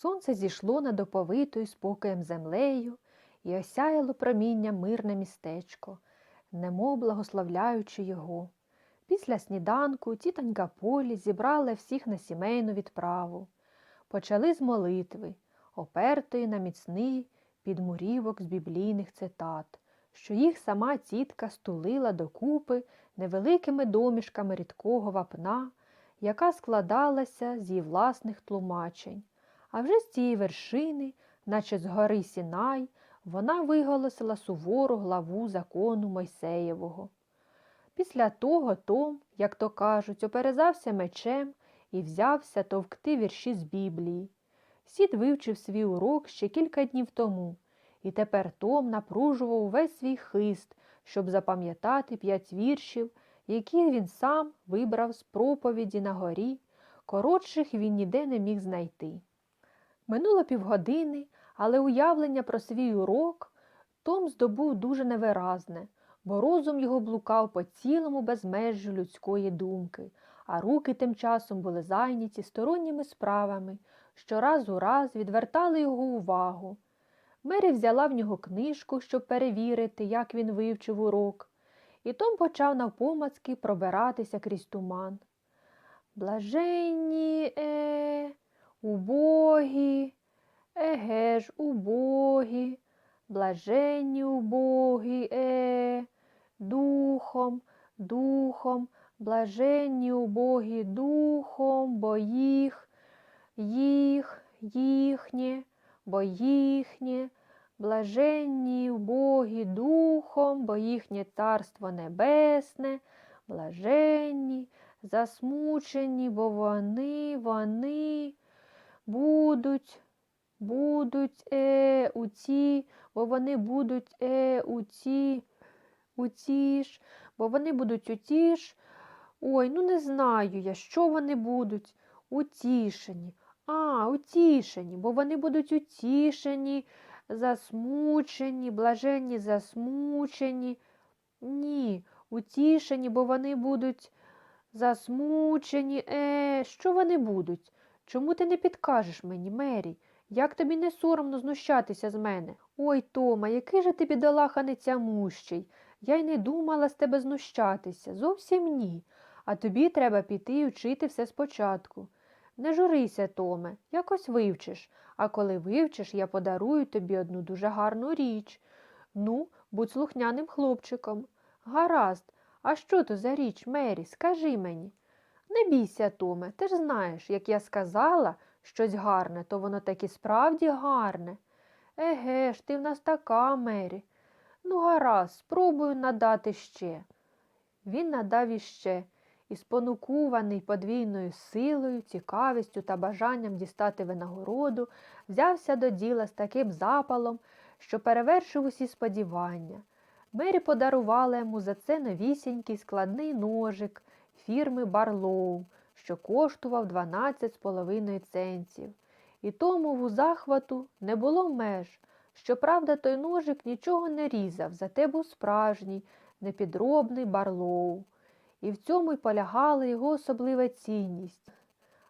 Сонце зійшло над оповитою спокоєм землею і осяяло проміння мирне містечко, немов благословляючи його. Після сніданку тітонька Полі зібрала всіх на сімейну відправу. Почали з молитви, опертої на міцний підмурівок з біблійних цитат, що їх сама тітка стулила докупи невеликими домішками рідкого вапна, яка складалася з її власних тлумачень. А вже з цієї вершини, наче з гори Сінай, вона виголосила сувору главу закону Мойсеєвого. Після того Том, як то кажуть, оперезався мечем і взявся товкти вірші з Біблії. Сід вивчив свій урок ще кілька днів тому, і тепер Том напружував увесь свій хист, щоб запам'ятати п'ять віршів, які він сам вибрав з проповіді на горі, коротших він ніде не міг знайти. Минуло півгодини, але уявлення про свій урок Том здобув дуже невиразне, бо розум його блукав по цілому безмежжю людської думки, а руки тим часом були зайняті сторонніми справами, що раз у раз відвертали його увагу. Мері взяла в нього книжку, щоб перевірити, як він вивчив урок, і Том почав навпомацки пробиратися крізь туман. Блаженні е, убогі, еге ж, убогі, блаженні убогі, е, духом, духом, блаженні убогі духом, бо їх, їх, їхнє, бо їхнє, блаженні убогі духом, бо їхнє царство небесне, блаженні, засмучені, бо вони, вони будуть, будуть е, у ці, бо вони будуть е, у ці, у ці ж, бо вони будуть у ті ж. Ой, ну не знаю я, що вони будуть. Утішені. А, утішені, бо вони будуть утішені, засмучені, блаженні засмучені. Ні, утішені, бо вони будуть засмучені. Е, що вони будуть? Чому ти не підкажеш мені, Мері? Як тобі не соромно знущатися з мене? Ой, Тома, який же ти бідолаха нецямущий. Я й не думала з тебе знущатися. Зовсім ні. А тобі треба піти і вчити все спочатку. Не журися, Томе, якось вивчиш, а коли вивчиш, я подарую тобі одну дуже гарну річ. Ну, будь слухняним хлопчиком. Гаразд, а що то за річ, Мері, скажи мені. Не бійся, Томе, ти ж знаєш, як я сказала щось гарне, то воно так і справді гарне. Еге ж, ти в нас така, Мері. Ну, гаразд, спробую надати ще. Він надав іще і, спонукуваний подвійною силою, цікавістю та бажанням дістати винагороду, взявся до діла з таким запалом, що перевершив усі сподівання. Мері подарувала йому за це новісінький складний ножик фірми Барлоу, що коштував 12,5 центів. І тому в захвату не було меж. Щоправда, той ножик нічого не різав, зате був справжній, непідробний Барлоу. І в цьому й полягала його особлива цінність.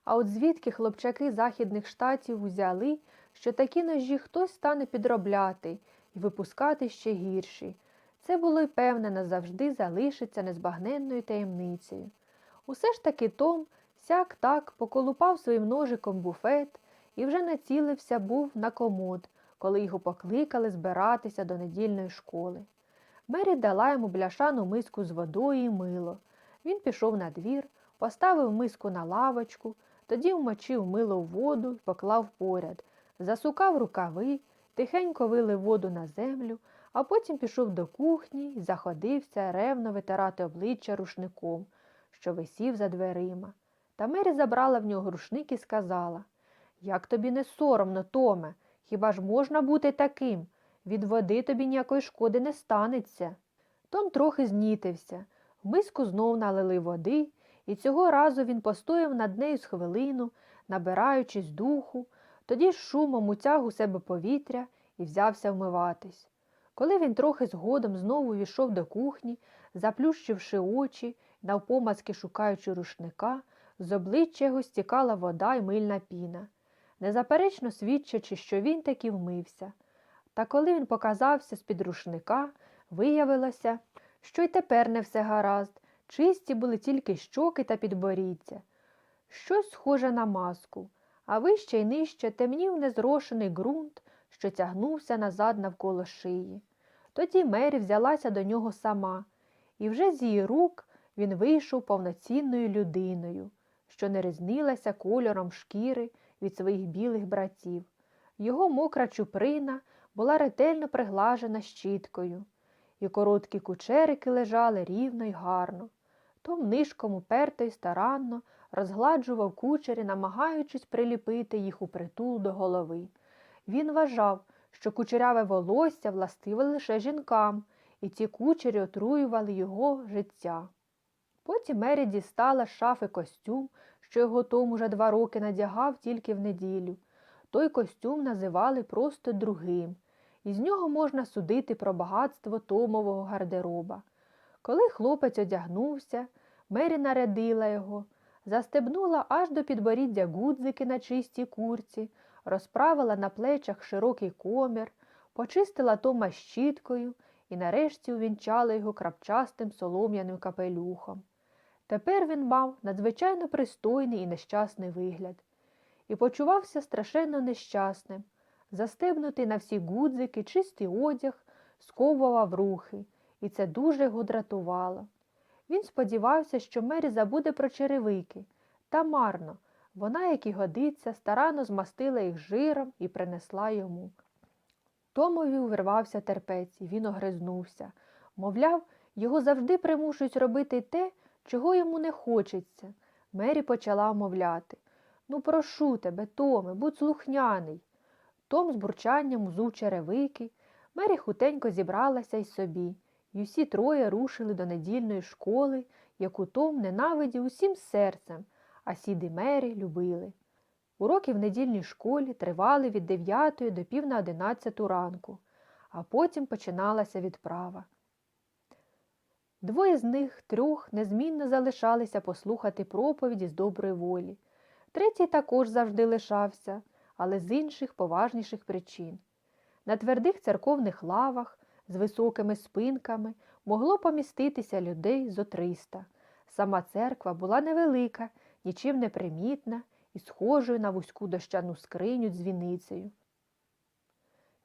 А от звідки хлопчаки західних штатів узяли, що такі ножі хтось стане підробляти і випускати ще гірші. Це було й певне назавжди залишиться незбагненною таємницею. Усе ж таки Том сяк так поколупав своїм ножиком буфет і вже націлився був на комод, коли його покликали збиратися до недільної школи. Мері дала йому бляшану миску з водою і мило. Він пішов на двір, поставив миску на лавочку, тоді вмочив мило в воду і поклав поряд, засукав рукави, тихенько вилив воду на землю, а потім пішов до кухні і заходився ревно витирати обличчя рушником, що висів за дверима. Та Мері забрала в нього рушник і сказала Як тобі не соромно, Томе, хіба ж можна бути таким? Від води тобі ніякої шкоди не станеться. Том трохи знітився. В миску знов налили води, і цього разу він постояв над нею з хвилину, набираючись духу, тоді з шумом утяг у себе повітря і взявся вмиватись. Коли він трохи згодом знову війшов до кухні, заплющивши очі, навпомацки шукаючи рушника, з обличчя його стікала вода й мильна піна. незаперечно свідчачи, що він таки вмився. Та коли він показався з-під рушника, виявилося, що й тепер не все гаразд, чисті були тільки щоки та підборіддя. Щось схоже на маску, а вище й нижче темнів незрошений ґрунт, що тягнувся назад навколо шиї. Тоді Мері взялася до нього сама, і вже з її рук він вийшов повноцінною людиною, що не різнилася кольором шкіри від своїх білих братів. Його мокра чуприна була ретельно приглажена щіткою, і короткі кучерики лежали рівно й гарно. Том нишком уперто й старанно розгладжував кучері, намагаючись приліпити їх упритул до голови. Він вважав, що кучеряве волосся властиве лише жінкам, і ці кучері отруювали його життя. Потім Мері дістала з шафи костюм, що його Том уже два роки надягав тільки в неділю. Той костюм називали просто другим, і з нього можна судити про багатство Томового гардероба. Коли хлопець одягнувся, Мері нарядила його, застебнула аж до підборіддя гудзики на чистій курці, розправила на плечах широкий комір, почистила Тома щіткою і нарешті увінчала його крапчастим солом'яним капелюхом. Тепер він мав надзвичайно пристойний і нещасний вигляд, і почувався страшенно нещасним. Застебнутий на всі гудзики, чистий одяг сковував рухи, і це дуже його дратувало. Він сподівався, що Мері забуде про черевики, та марно. Вона, як і годиться, старанно змастила їх жиром і принесла йому. Томові увірвався терпець, і він огризнувся. Мовляв, його завжди примушують робити те, чого йому не хочеться. Мері почала мовляти. Ну, прошу тебе, Томе, будь слухняний. Том з бурчанням узув черевики. Мері хутенько зібралася й собі, і усі троє рушили до недільної школи, яку Том ненавидів усім серцем, а сіди Мері любили. Уроки в недільній школі тривали від 9 до пів на 11 ранку, а потім починалася відправа. Двоє з них трьох незмінно залишалися послухати проповіді з доброї волі. Третій також завжди лишався, але з інших поважніших причин. На твердих церковних лавах з високими спинками могло поміститися людей зо триста. Сама церква була невелика, нічим не примітна і схожою на вузьку дощану скриню дзвіницею.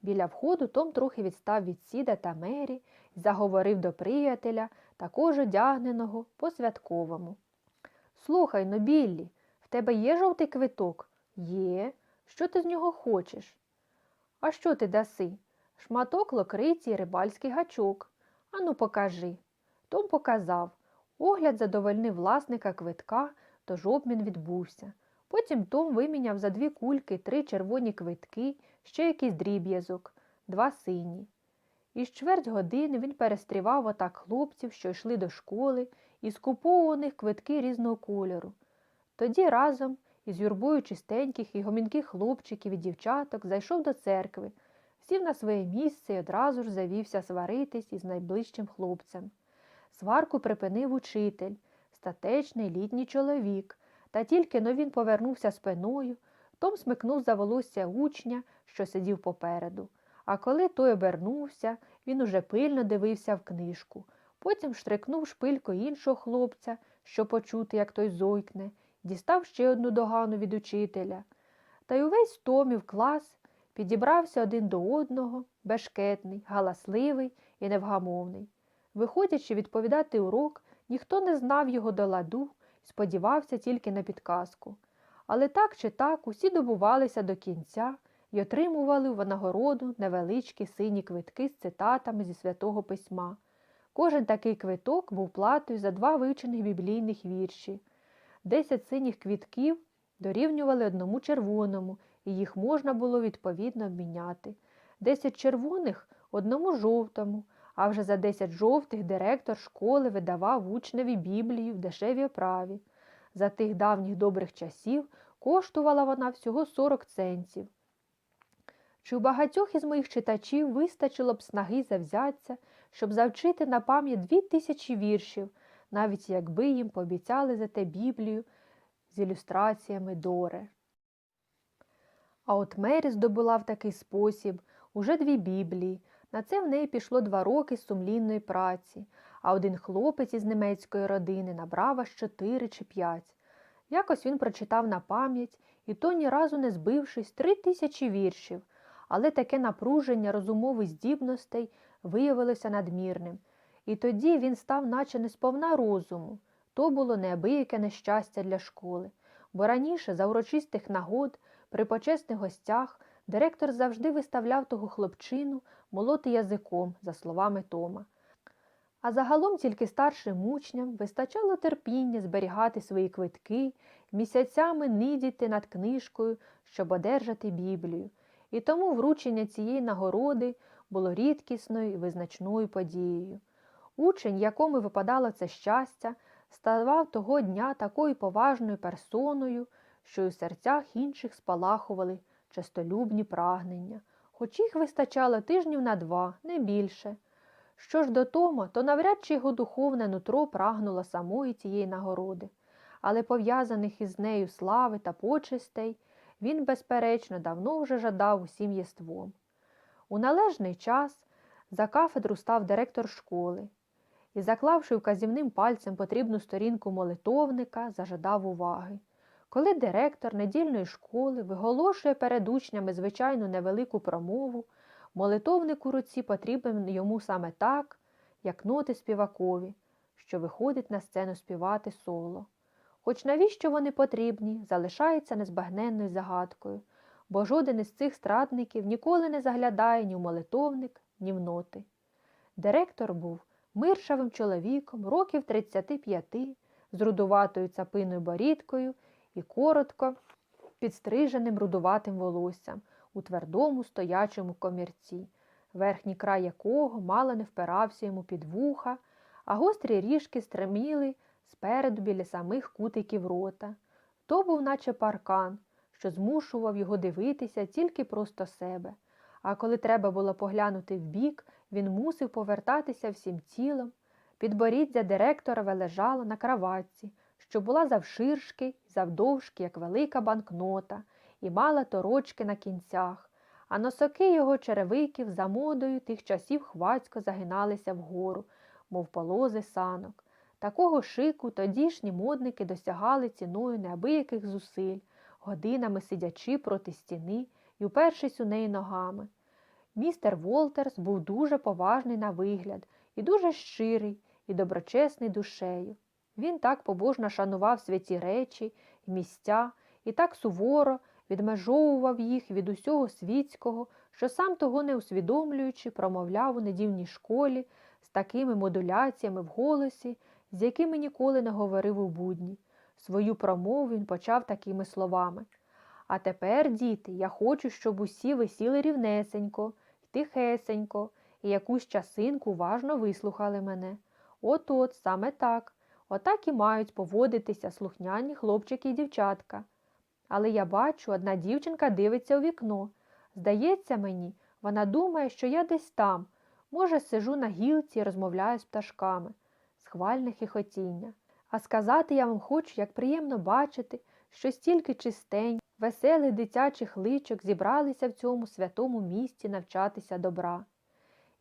Біля входу Том трохи відстав від сіда та мері і заговорив до приятеля, також одягненого по святковому. Слухай но, Біллі, в тебе є жовтий квиток? Є. Що ти з нього хочеш? А що ти даси? Шматок локриці і рибальський гачок. Ану, покажи. Том показав. Огляд задовольнив власника квитка, тож обмін відбувся. Потім Том виміняв за дві кульки три червоні квитки, ще якийсь дріб'язок, два сині. Із чверть години він перестрівав отак хлопців, що йшли до школи, і скуповував у них квитки різного кольору. Тоді разом із юрбою чистеньких і гомінких хлопчиків і дівчаток зайшов до церкви, сів на своє місце і одразу ж завівся сваритись із найближчим хлопцем. Сварку припинив учитель, статечний літній чоловік, та тільки но він повернувся спиною, Том смикнув за волосся учня, що сидів попереду. А коли той обернувся, він уже пильно дивився в книжку. Потім штрикнув шпилько іншого хлопця, що почути, як той зойкне, дістав ще одну догану від учителя. Та й увесь Томів клас підібрався один до одного, бешкетний, галасливий і невгамовний. Виходячи відповідати урок, ніхто не знав його до ладу сподівався тільки на підказку. Але так чи так усі добувалися до кінця і отримували в нагороду невеличкі сині квитки з цитатами зі святого письма. Кожен такий квиток був платою за два вивчених біблійних вірші. Десять синіх квітків дорівнювали одному червоному, і їх можна було відповідно обміняти. Десять червоних одному жовтому, а вже за десять жовтих директор школи видавав учневі Біблію в дешевій оправі. За тих давніх добрих часів коштувала вона всього 40 центів. Чи у багатьох із моїх читачів вистачило б снаги завзяться, щоб завчити на пам'ять дві тисячі віршів, навіть якби їм пообіцяли за те Біблію з ілюстраціями Доре. А от Мері здобула в такий спосіб уже дві біблії. На це в неї пішло два роки сумлінної праці, а один хлопець із німецької родини набрав аж чотири чи п'ять. Якось він прочитав на пам'ять, і то ні разу не збившись, три тисячі віршів, але таке напруження розумових здібностей виявилося надмірним. І тоді він став наче не сповна розуму. То було неабияке нещастя для школи, бо раніше за урочистих нагод, при почесних гостях, директор завжди виставляв того хлопчину молоти язиком, за словами Тома. А загалом тільки старшим учням вистачало терпіння зберігати свої квитки, місяцями нидіти над книжкою, щоб одержати Біблію, і тому вручення цієї нагороди було рідкісною і визначною подією. Учень, якому випадало це щастя, ставав того дня такою поважною персоною, що й у серцях інших спалахували честолюбні прагнення, хоч їх вистачало тижнів на два, не більше. Що ж до Тома, то навряд чи його духовне нутро прагнуло самої цієї нагороди, але пов'язаних із нею слави та почестей він, безперечно, давно вже жадав усім єством. У належний час за кафедру став директор школи і, заклавши вказівним пальцем потрібну сторінку молитовника, зажадав уваги. Коли директор недільної школи виголошує перед учнями звичайну невелику промову, молитовник у руці потрібен йому саме так, як ноти співакові, що виходить на сцену співати соло. Хоч навіщо вони потрібні, залишається незбагненною загадкою, бо жоден із цих страдників ніколи не заглядає ні в молитовник, ні в ноти. Директор був миршавим чоловіком, років 35, з рудуватою цапиною борідкою і коротко підстриженим рудуватим волоссям у твердому стоячому комірці, верхній край якого мало не впирався йому під вуха, а гострі ріжки стреміли спереду біля самих кутиків рота. То був наче паркан, що змушував його дивитися тільки просто себе. А коли треба було поглянути вбік, він мусив повертатися всім тілом. Підборіддя директорове лежало на краватці, що була завширшки завдовжки, як велика банкнота, і мала торочки на кінцях, а носоки його черевиків за модою тих часів хвацько загиналися вгору, мов полози санок. Такого шику тодішні модники досягали ціною неабияких зусиль, годинами сидячи проти стіни і упершись у неї ногами. Містер Волтерс був дуже поважний на вигляд, і дуже щирий, і доброчесний душею. Він так побожно шанував святі речі місця, і так суворо відмежовував їх від усього світського, що сам того не усвідомлюючи, промовляв у недільній школі з такими модуляціями в голосі, з якими ніколи не говорив у будні. Свою промову він почав такими словами. А тепер, діти, я хочу, щоб усі висіли рівнесенько, тихесенько, і якусь часинку уважно вислухали мене. От от, саме так. Отак і мають поводитися слухняні хлопчики і дівчатка. Але я бачу, одна дівчинка дивиться у вікно. Здається мені, вона думає, що я десь там. Може, сижу на гілці і розмовляю з пташками, схвальне хихотіння. А сказати я вам хочу, як приємно бачити, що стільки чистень, веселих дитячих личок зібралися в цьому святому місці навчатися добра.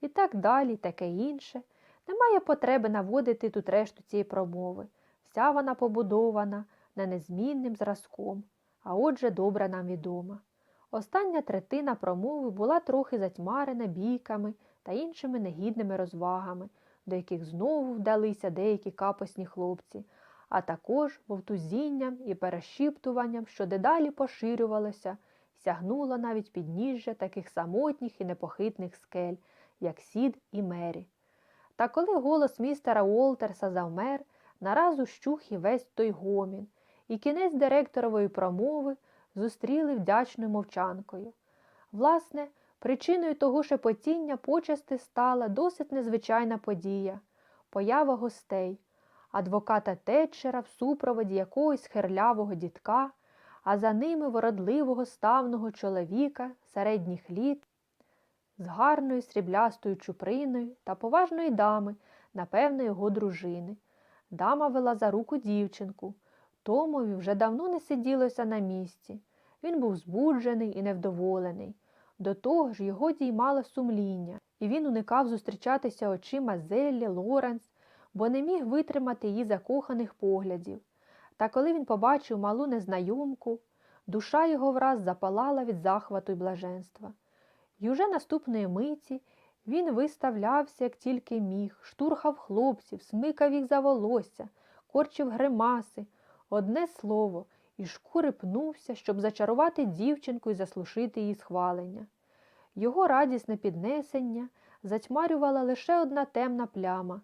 І так далі, таке інше. Немає потреби наводити тут решту цієї промови. Вся вона побудована на незмінним зразком, а отже добре нам відома. Остання третина промови була трохи затьмарена бійками та іншими негідними розвагами, до яких знову вдалися деякі капосні хлопці, а також вовтузінням і перешіптуванням, що дедалі поширювалося, сягнуло навіть підніжжя таких самотніх і непохитних скель, як Сід і Мері. Та коли голос містера Уолтерса завмер, нараз ущух і весь той гомін, і кінець директорової промови зустріли вдячною мовчанкою. Власне, причиною того шепотіння почасти стала досить незвичайна подія поява гостей, адвоката Тетчера в супроводі якогось херлявого дітка, а за ними вородливого ставного чоловіка середніх літ з гарною сріблястою чуприною та поважної дами, напевно, його дружини. Дама вела за руку дівчинку. Томові вже давно не сиділося на місці. Він був збуджений і невдоволений. До того ж, його діймало сумління, і він уникав зустрічатися очима Зеллі, Лоренс, бо не міг витримати її закоханих поглядів. Та коли він побачив малу незнайомку, душа його враз запалала від захвату й блаженства. І уже наступної миті він виставлявся, як тільки міг, штурхав хлопців, смикав їх за волосся, корчив гримаси, одне слово, і шкури пнувся, щоб зачарувати дівчинку і заслушити її схвалення. Його радісне піднесення затьмарювала лише одна темна пляма,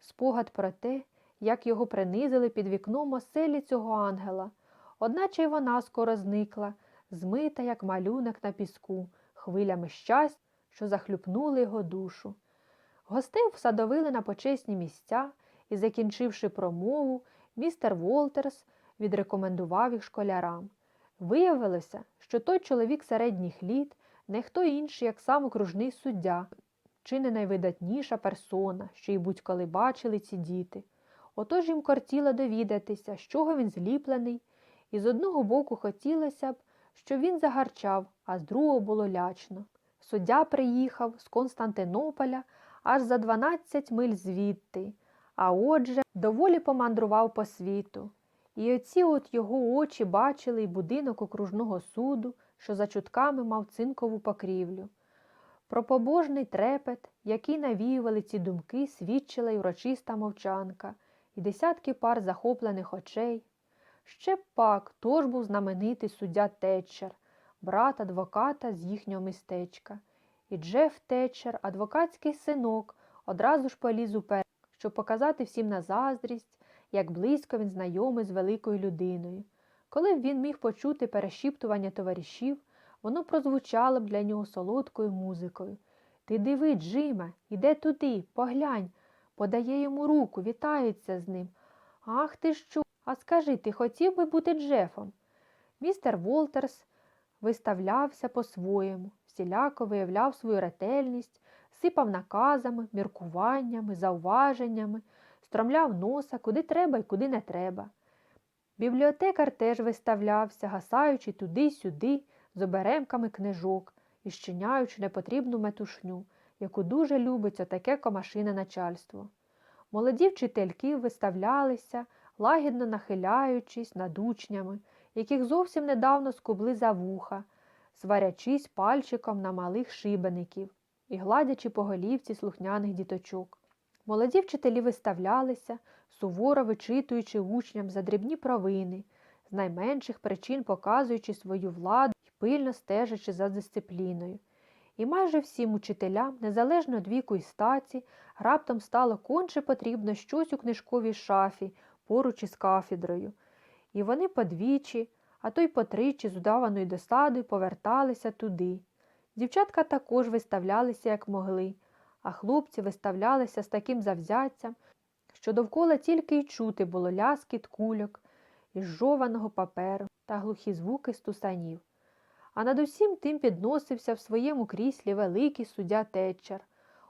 спогад про те, як його принизили під вікном оселі цього ангела, одначе й вона скоро зникла, змита, як малюнок на піску, хвилями щастя, що захлюпнули його душу. Гостей всадовили на почесні місця і, закінчивши промову, містер Волтерс відрекомендував їх школярам. Виявилося, що той чоловік середніх літ не хто інший, як сам окружний суддя, чи не найвидатніша персона, що й будь-коли бачили ці діти. Отож їм кортіло довідатися, з чого він зліплений, і з одного боку хотілося б, щоб він загарчав, а з другого було лячно. Суддя приїхав з Константинополя аж за 12 миль звідти, а отже, доволі помандрував по світу. І оці от його очі бачили й будинок окружного суду, що за чутками мав цинкову покрівлю. Про побожний трепет, який навіювали ці думки, свідчила й урочиста мовчанка, і десятки пар захоплених очей. Ще пак тож був знаменитий суддя Тетчер, брат адвоката з їхнього містечка. І Джеф Тетчер, адвокатський синок, одразу ж поліз уперед, щоб показати всім на заздрість, як близько він знайомий з великою людиною. Коли б він міг почути перешіптування товаришів, воно прозвучало б для нього солодкою музикою. Ти диви, Джиме, іде туди, поглянь, подає йому руку, вітається з ним. Ах ти що? А скажи, ти хотів би бути Джефом? Містер Волтерс виставлявся по-своєму, всіляко виявляв свою ретельність, сипав наказами, міркуваннями, зауваженнями, стромляв носа, куди треба і куди не треба. Бібліотекар теж виставлявся, гасаючи туди-сюди з оберемками книжок і щиняючи непотрібну метушню, яку дуже любить отаке комашине начальство. Молоді вчительки виставлялися, лагідно нахиляючись над учнями, яких зовсім недавно скубли за вуха, сварячись пальчиком на малих шибеників і гладячи по голівці слухняних діточок. Молоді вчителі виставлялися, суворо вичитуючи учням за дрібні провини, з найменших причин показуючи свою владу і пильно стежачи за дисципліною. І майже всім учителям, незалежно від віку і статі, раптом стало конче потрібно щось у книжковій шафі поруч із кафедрою. І вони подвічі, а то й потричі з удаваною досадою поверталися туди. Дівчатка також виставлялися, як могли, а хлопці виставлялися з таким завзяттям, що довкола тільки й чути було ляскіт кульок із жованого паперу та глухі звуки стусанів. А над усім тим підносився в своєму кріслі великий суддя Тетчер,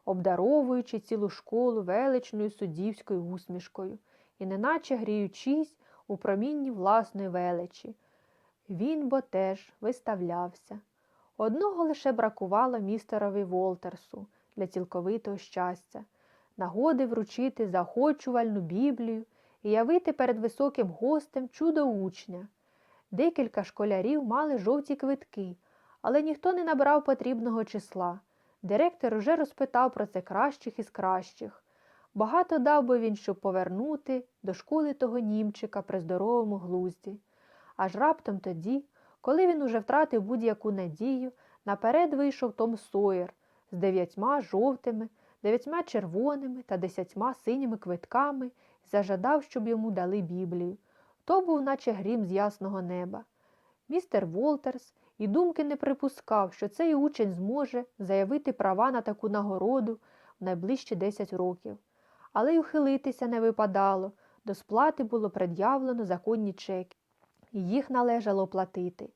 обдаровуючи цілу школу величною суддівською усмішкою і неначе гріючись у промінні власної величі. Він бо теж виставлявся. Одного лише бракувало містерові Волтерсу для цілковитого щастя, нагоди вручити заохочувальну Біблію і явити перед високим гостем чудо учня. Декілька школярів мали жовті квитки, але ніхто не набрав потрібного числа. Директор уже розпитав про це кращих із кращих. Багато дав би він, щоб повернути до школи того німчика при здоровому глузді. Аж раптом тоді, коли він уже втратив будь-яку надію, наперед вийшов Том Сойер з дев'ятьма жовтими, дев'ятьма червоними та десятьма синіми квитками і зажадав, щоб йому дали Біблію. То був, наче грім з ясного неба. Містер Волтерс і думки не припускав, що цей учень зможе заявити права на таку нагороду в найближчі 10 років. Але й ухилитися не випадало, до сплати було пред'явлено законні чеки, їх належало платити.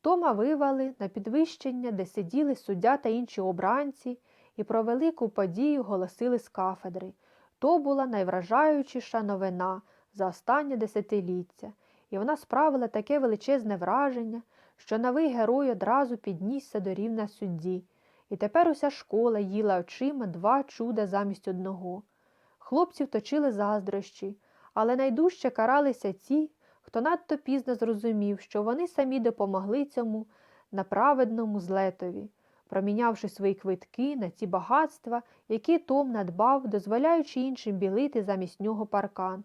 Тома вивели на підвищення, де сиділи суддя та інші обранці, і про велику подію голосили з кафедри. То була найвражаючіша новина за останнє десятиліття, і вона справила таке величезне враження, що новий герой одразу піднісся до рівня судді, і тепер уся школа їла очима два чуда замість одного. Хлопців точили заздрощі, але найдужче каралися ті, хто надто пізно зрозумів, що вони самі допомогли цьому направедному злетові, промінявши свої квитки на ті багатства, які Том надбав, дозволяючи іншим білити замість нього паркан.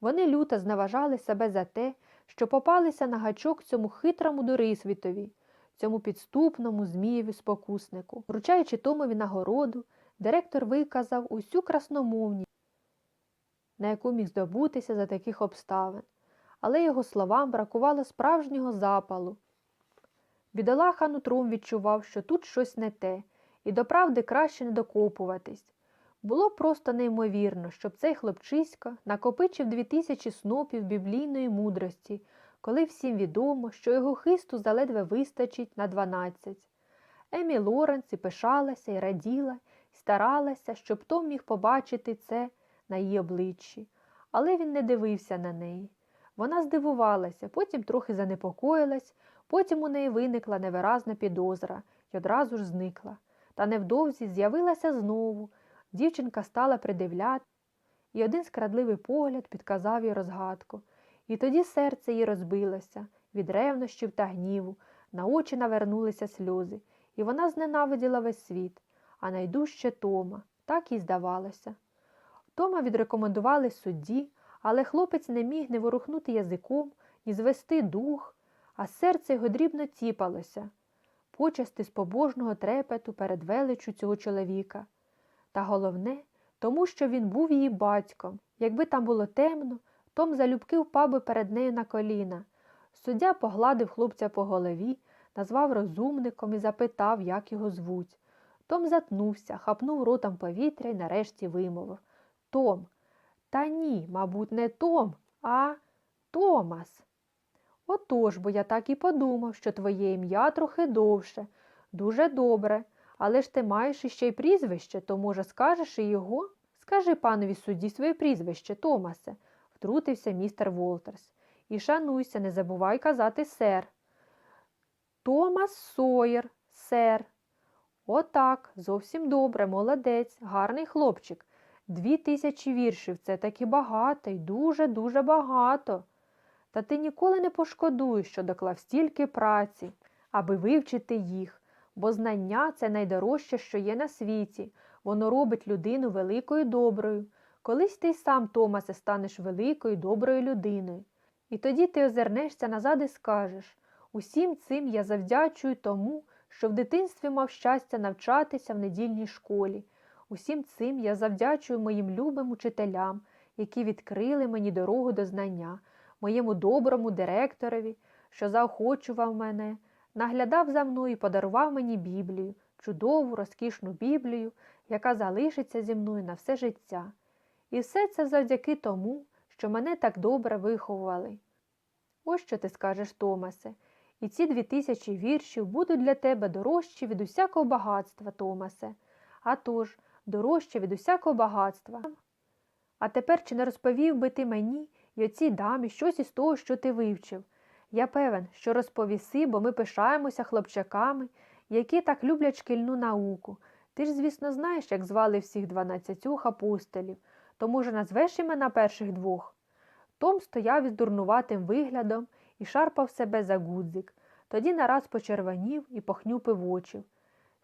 Вони люто зневажали себе за те, що попалися на гачок цьому хитрому дурисвітові, цьому підступному змієві спокуснику. Вручаючи Томові нагороду, директор виказав усю красномовність, на яку міг здобутися за таких обставин, але його словам бракувало справжнього запалу. Бідолаха нутром відчував, що тут щось не те, і до правди краще не докопуватись. Було просто неймовірно, щоб цей хлопчисько накопичив дві тисячі снопів біблійної мудрості, коли всім відомо, що його хисту заледве вистачить на дванадцять. Емі Лоренс і пишалася, і раділа, і старалася, щоб Том міг побачити це на її обличчі, але він не дивився на неї. Вона здивувалася, потім трохи занепокоїлась, потім у неї виникла невиразна підозра і одразу ж зникла. Та невдовзі з'явилася знову. Дівчинка стала придивляти, і один скрадливий погляд підказав їй розгадку. І тоді серце їй розбилося від ревнощів та гніву, на очі навернулися сльози, і вона зненавиділа весь світ, а найдужче Тома, так їй здавалося. Тома відрекомендували судді, але хлопець не міг не ворухнути язиком, ні звести дух, а серце його дрібно тіпалося, почасти з побожного трепету перед величчю цього чоловіка. Та головне, тому що він був її батьком. Якби там було темно, Том залюбки впав би перед нею на коліна. Суддя погладив хлопця по голові, назвав розумником і запитав, як його звуть. Том затнувся, хапнув ротом повітря і нарешті вимовив Том. Та ні, мабуть, не Том, а Томас. Отож, бо я так і подумав, що твоє ім'я трохи довше. Дуже добре. Але ж ти маєш іще й прізвище, то, може, скажеш і його? Скажи панові судді своє прізвище, Томасе, втрутився містер Волтерс. І шануйся, не забувай казати сер. Томас Сойер, сер. Отак, зовсім добре, молодець, гарний хлопчик. Дві тисячі віршів це таки багато й дуже-дуже багато. Та ти ніколи не пошкодуєш, що доклав стільки праці, аби вивчити їх бо знання це найдорожче, що є на світі, воно робить людину великою доброю. Колись ти й сам, Томасе, станеш великою доброю людиною. І тоді ти озирнешся назад і скажеш усім цим я завдячую тому, що в дитинстві мав щастя навчатися в недільній школі. Усім цим я завдячую моїм любим учителям, які відкрили мені дорогу до знання, моєму доброму директорові, що заохочував мене наглядав за мною і подарував мені Біблію, чудову, розкішну Біблію, яка залишиться зі мною на все життя. І все це завдяки тому, що мене так добре виховували. Ось що ти скажеш, Томасе, і ці дві тисячі віршів будуть для тебе дорожчі від усякого багатства, Томасе, а тож, дорожче від усякого багатства. А тепер чи не розповів би ти мені й оцій дамі щось із того, що ти вивчив, я певен, що розповіси, бо ми пишаємося хлопчаками, які так люблять шкільну науку. Ти ж, звісно, знаєш, як звали всіх дванадцятьох апостолів, то, може, назвеш імена перших двох. Том стояв із дурнуватим виглядом і шарпав себе за гудзик, тоді нараз почервонів і похнюпив очі.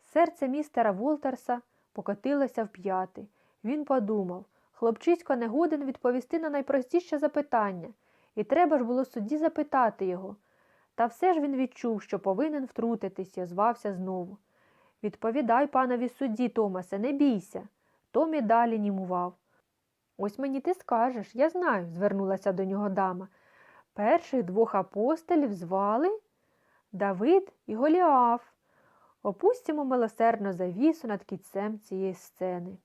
Серце містера Волтерса покотилося в п'яти. Він подумав хлопчисько не годен відповісти на найпростіше запитання і треба ж було судді запитати його. Та все ж він відчув, що повинен втрутитись і озвався знову. Відповідай, панові судді, Томасе, не бійся. Том і далі німував. Ось мені ти скажеш, я знаю, звернулася до нього дама. Перших двох апостолів звали Давид і Голіаф. Опустимо милосердно завісу над кітцем цієї сцени.